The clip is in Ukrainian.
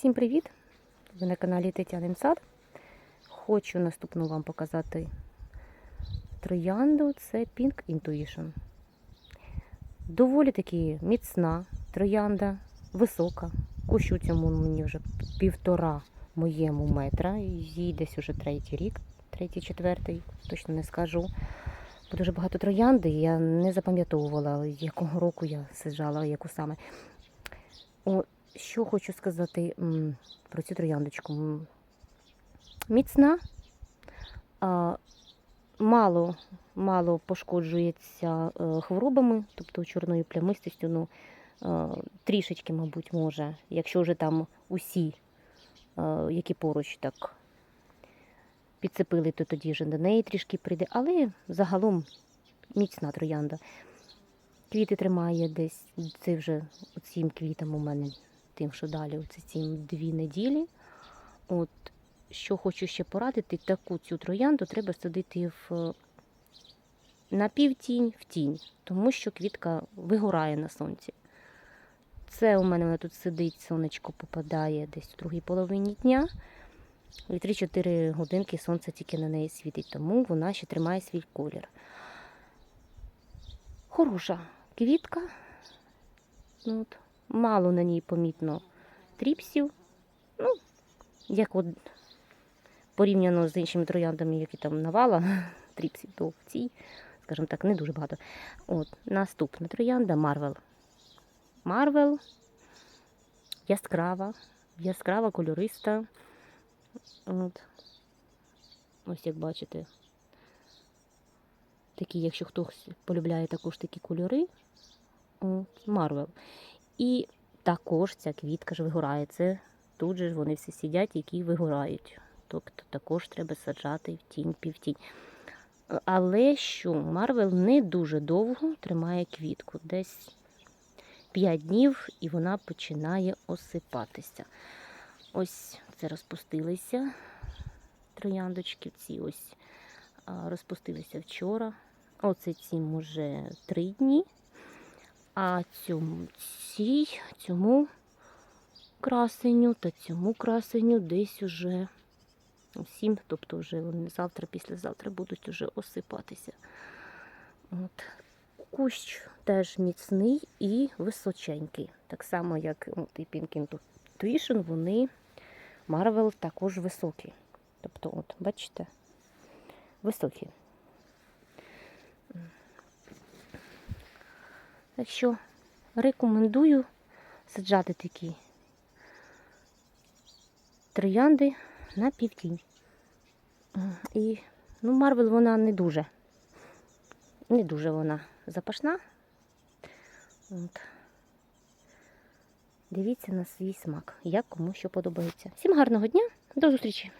Всім привіт! Ви на каналі Тетянин Сад. Хочу наступну вам показати троянду. Це Pink Intuition. Доволі таки міцна троянда, висока. Кущу цьому мені вже півтора моєму метра. Їй десь уже третій рік, третій, четвертий, точно не скажу. Бо дуже багато троянди, і я не запам'ятовувала, якого року я саджала, яку саме. Що хочу сказати про цю трояндочку. Міцна, мало, мало пошкоджується е, хворобами, тобто чорною плямистістю, ну, е, трішечки, мабуть, може, якщо вже там усі, е, які поруч так підцепили, то тоді вже до неї трішки прийде. Але загалом міцна троянда. Квіти тримає десь, це вже цим квітам у мене, тим, що далі, це цим дві неділі. От, що хочу ще порадити, таку цю троянду треба садити в, на півтінь в тінь, тому що квітка вигорає на сонці. Це у мене вона тут сидить, сонечко попадає десь у другій половині дня. І 3-4 годинки сонце тільки на неї світить, тому вона ще тримає свій колір. Хороша квітка. Ну, От. Мало на ній помітно тріпсів. Ну, як от порівняно з іншими трояндами, які там навала тріпсів, то в цій, скажімо так, не дуже багато. От, наступна троянда Марвел. Марвел яскрава, яскрава, кольориста. От. Ось як бачите. Такі, якщо хтось полюбляє також такі кольори, Марвел. І також ця квітка ж вигорає. Це тут же вони всі сидять, які вигорають. Тобто також треба саджати в тінь, півтінь. Але що Марвел не дуже довго тримає квітку. Десь 5 днів і вона починає осипатися. Ось це розпустилися трояндочки. Ці ось розпустилися вчора. Оце цим уже 3 дні. А цьому, цій, цьому красеню та цьому красеню десь уже сім, тобто вже вони завтра, післязавтра будуть уже осипатися. От. Кущ теж міцний і височенький. Так само, як от, і Pink Intuition, вони Marvel також високі. Тобто, от, бачите, високі. Так що рекомендую саджати такі троянди на півтінь. І, ну, Марвел вона не дуже. Не дуже вона запашна. От. Дивіться на свій смак, як кому що подобається. Всім гарного дня, до зустрічі!